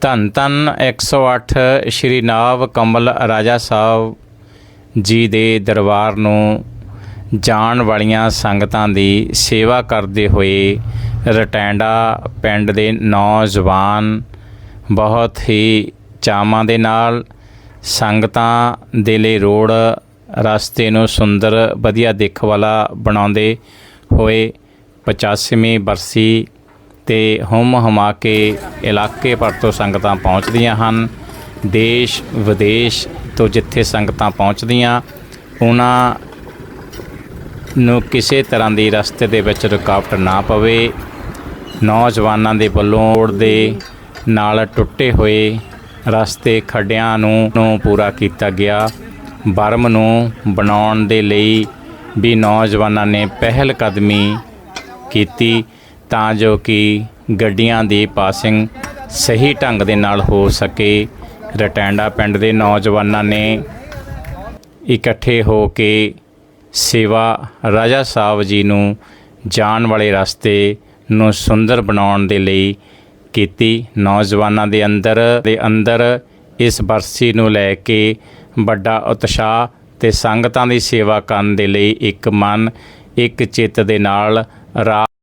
ਧੰਨ ਧੰਨ 108 ਸ਼੍ਰੀ ਨਾਵ ਕਮਲ ਰਾਜਾ ਸਾਹਿਬ ਜੀ ਦੇ ਦਰਬਾਰ ਨੂੰ ਜਾਣ ਵਾਲੀਆਂ ਸੰਗਤਾਂ ਦੀ ਸੇਵਾ ਕਰਦੇ ਹੋਏ ਰਟੈਂਡਾ ਪਿੰਡ ਦੇ ਨੌਜਵਾਨ ਬਹੁਤ ਹੀ ਚਾਵਾਂ ਦੇ ਨਾਲ ਸੰਗਤਾਂ ਦੇ ਲਈ ਰੋਡ ਰਸਤੇ ਨੂੰ ਸੁੰਦਰ, ਵਧੀਆ ਦਿੱਖ ਵਾਲਾ ਬਣਾਉਂਦੇ ਹੋਏ 85ਵੀਂ ਬਰਸੀ ਤੇ ਹੁਮ ਹਮਾ ਕੇ ਇਲਾਕੇ ਭਰ ਤੋਂ ਸੰਗਤਾਂ ਪਹੁੰਚਦੀਆਂ ਹਨ। ਦੇਸ਼ ਵਿਦੇਸ਼ ਤੋਂ ਜਿੱਥੇ ਸੰਗਤਾਂ ਪਹੁੰਚਦੀਆਂ, ਉਹਨਾਂ ਨੂੰ ਕਿਸੇ ਤਰ੍ਹਾਂ ਦੀ ਰਸਤੇ ਦੇ ਵਿੱਚ ਰੁਕਾਵਟ ਨਾ ਪਵੇ। ਨੌਜਵਾਨਾਂ ਦੇ ਵੱਲੋਂ ਰੋਡ ਦੇ ਨਾਲ ਟੁੱਟੇ ਹੋਏ ਰਸਤੇ ਖੱਡਿਆਂ ਨੂੰ ਨੂੰ ਪੂਰਾ ਕੀਤਾ ਗਿਆ। ਬਰਮ ਨੂੰ ਬਣਾਉਣ ਦੇ ਲਈ ਵੀ ਨੌਜਵਾਨਾਂ ਨੇ ਪਹਿਲ ਕਦਮੀ ਕੀਤੀ। ਤਾਂ ਜੋ ਕਿ ਗੱਡੀਆਂ ਦੀ ਪਾਸਿੰਗ ਸਹੀ ਢੰਗ ਦੇ ਨਾਲ ਹੋ ਸਕੇ। ਰਟੈਂਡਾ ਪਿੰਡ ਦੇ ਨੌਜਵਾਨਾਂ ਨੇ ਇਕੱਠੇ ਹੋ ਕੇ ਸੇਵਾ ਰਾਜਾ ਸਾਹਿਬ ਜੀ ਨੂੰ ਜਾਣ ਵਾਲੇ ਰਸਤੇ ਨੂੰ ਸੁੰਦਰ ਬਣਾਉਣ ਦੇ ਲਈ ਕੀਤੀ। ਨੌਜਵਾਨਾਂ ਦੇ ਅੰਦਰ ਦੇ ਅੰਦਰ ਇਸ ਬਰਸੀ ਨੂੰ ਲੈ ਕੇ ਵੱਡਾ ਉਤਸ਼ਾਹ ਤੇ ਸੰਗਤਾਂ ਦੀ ਸੇਵਾ ਕਰਨ ਦੇ ਲਈ ਇੱਕ ਮਨ, ਇੱਕ ਚਿੱਤ ਦੇ ਨਾਲ ਰਾ